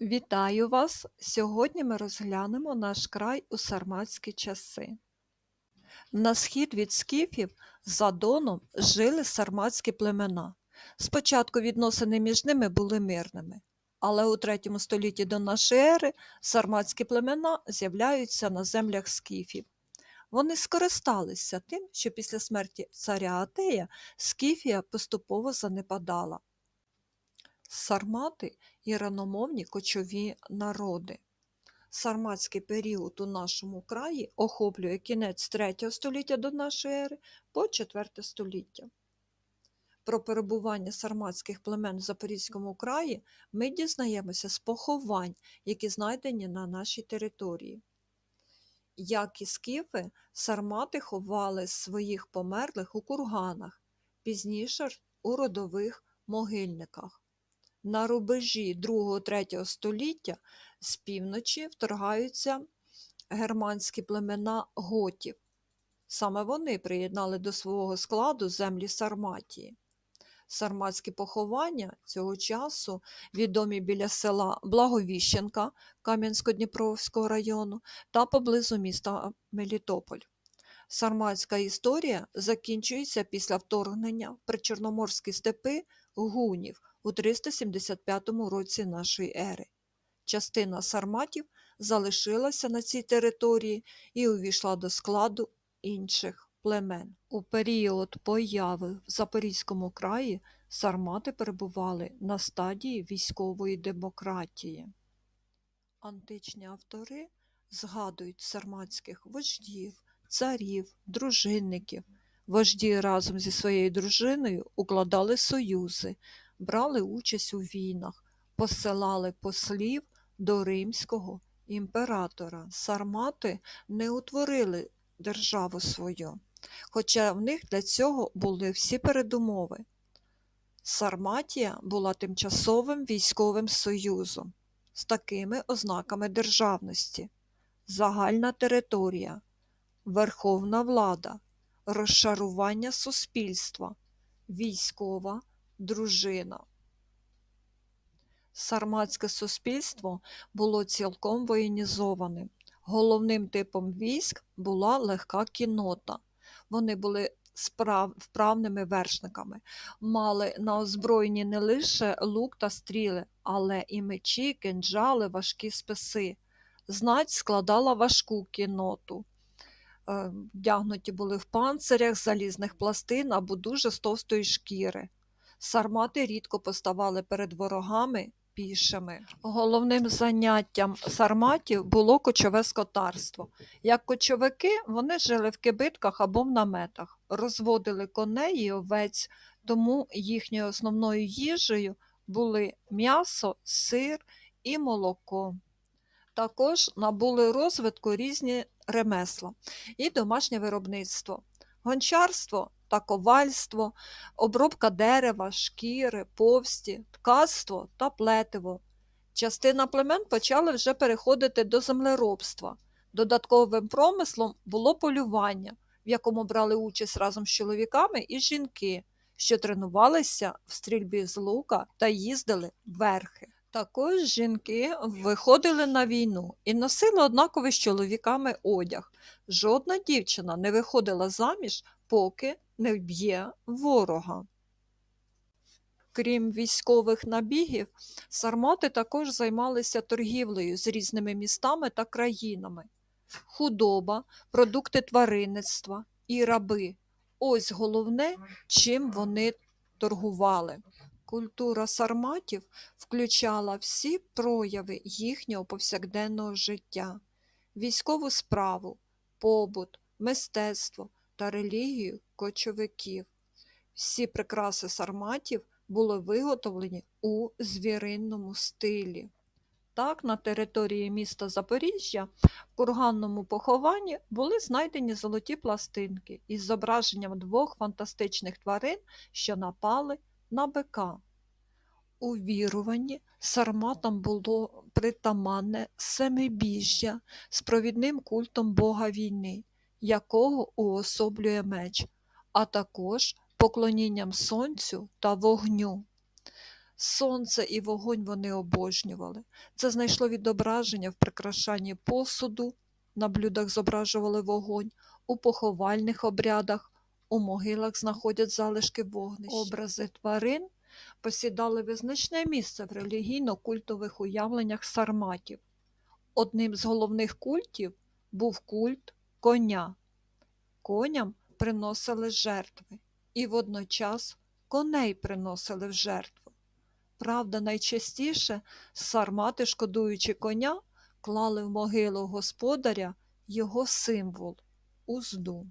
Вітаю вас! Сьогодні ми розглянемо наш край у сарматські часи. На схід від скіфів за Доном жили сарматські племена. Спочатку відносини між ними були мирними, але у третьому столітті до нашої ери сарматські племена з'являються на землях скіфів. Вони скористалися тим, що після смерті царя Атея Скіфія поступово занепадала. Сармати іраномовні кочові народи. Сарматський період у нашому краї охоплює кінець 3 століття до нашої ери по 4 століття. Про перебування сарматських племен в Запорізькому краї ми дізнаємося з поховань, які знайдені на нашій території. Як і скіфи, сармати ховали своїх померлих у курганах, пізніше у родових могильниках. На рубежі 2-3 століття з півночі вторгаються германські племена готів. Саме вони приєднали до свого складу землі Сарматії. Сарматські поховання цього часу відомі біля села Благовіщенка Кам'янсько-Дніпровського району та поблизу міста Мелітополь. Сарматська історія закінчується після вторгнення в причорноморські степи гунів у 375 році нашої ери. Частина сарматів залишилася на цій території і увійшла до складу інших племен. У період появи в Запорізькому краї сармати перебували на стадії військової демократії. Античні автори згадують сарматських вождів, царів, дружинників. Вожді разом зі своєю дружиною укладали союзи, брали участь у війнах, посилали послів до римського імператора. Сармати не утворили державу свою, хоча в них для цього були всі передумови. Сарматія була тимчасовим військовим союзом з такими ознаками державності, загальна територія, верховна влада, розшарування суспільства, військова дружина. Сарматське суспільство було цілком воєнізованим. Головним типом військ була легка кіннота. Вони були справ... вправними вершниками, мали на озброєнні не лише лук та стріли, але і мечі, кинджали, важкі списи. Знать складала важку кінноту. Е, Вдягнуті були в панцирях, залізних пластин або дуже з товстої шкіри. Сармати рідко поставали перед ворогами пішими. Головним заняттям сарматів було кочове скотарство. Як кочовики, вони жили в кибитках або в наметах, розводили коней і овець, тому їхньою основною їжею були м'ясо, сир і молоко. Також набули розвитку різні ремесла і домашнє виробництво, гончарство та ковальство, обробка дерева, шкіри, повсті, ткацтво та плетиво. Частина племен почали вже переходити до землеробства. Додатковим промислом було полювання, в якому брали участь разом з чоловіками і жінки, що тренувалися в стрільбі з лука та їздили верхи. Також жінки виходили на війну і носили однаковий з чоловіками одяг. Жодна дівчина не виходила заміж, поки не вб'є ворога. Крім військових набігів, сармати також займалися торгівлею з різними містами та країнами. Худоба, продукти тваринництва і раби ось головне, чим вони торгували. Культура сарматів включала всі прояви їхнього повсякденного життя, військову справу, побут, мистецтво та релігію кочовиків. Всі прикраси сарматів були виготовлені у звіринному стилі. Так, на території міста Запоріжжя в курганному похованні були знайдені золоті пластинки із зображенням двох фантастичних тварин, що напали на бика. У віруванні сарматам було притаманне семибіжжя з провідним культом бога війни, якого уособлює меч, а також поклонінням сонцю та вогню. Сонце і вогонь вони обожнювали. Це знайшло відображення в прикрашанні посуду, на блюдах зображували вогонь, у поховальних обрядах, у могилах знаходять залишки вогнища. Образи тварин посідали визначне місце в релігійно-культових уявленнях сарматів. Одним з головних культів був культ коня. Коням приносили жертви, і водночас коней приносили в жертву. Правда, найчастіше сармати, шкодуючи коня, клали в могилу господаря його символ узду.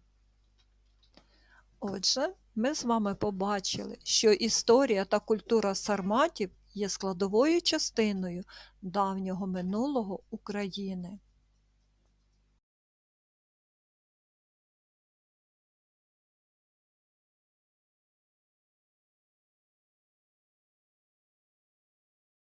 Отже, ми з вами побачили, що історія та культура сарматів є складовою частиною давнього минулого України.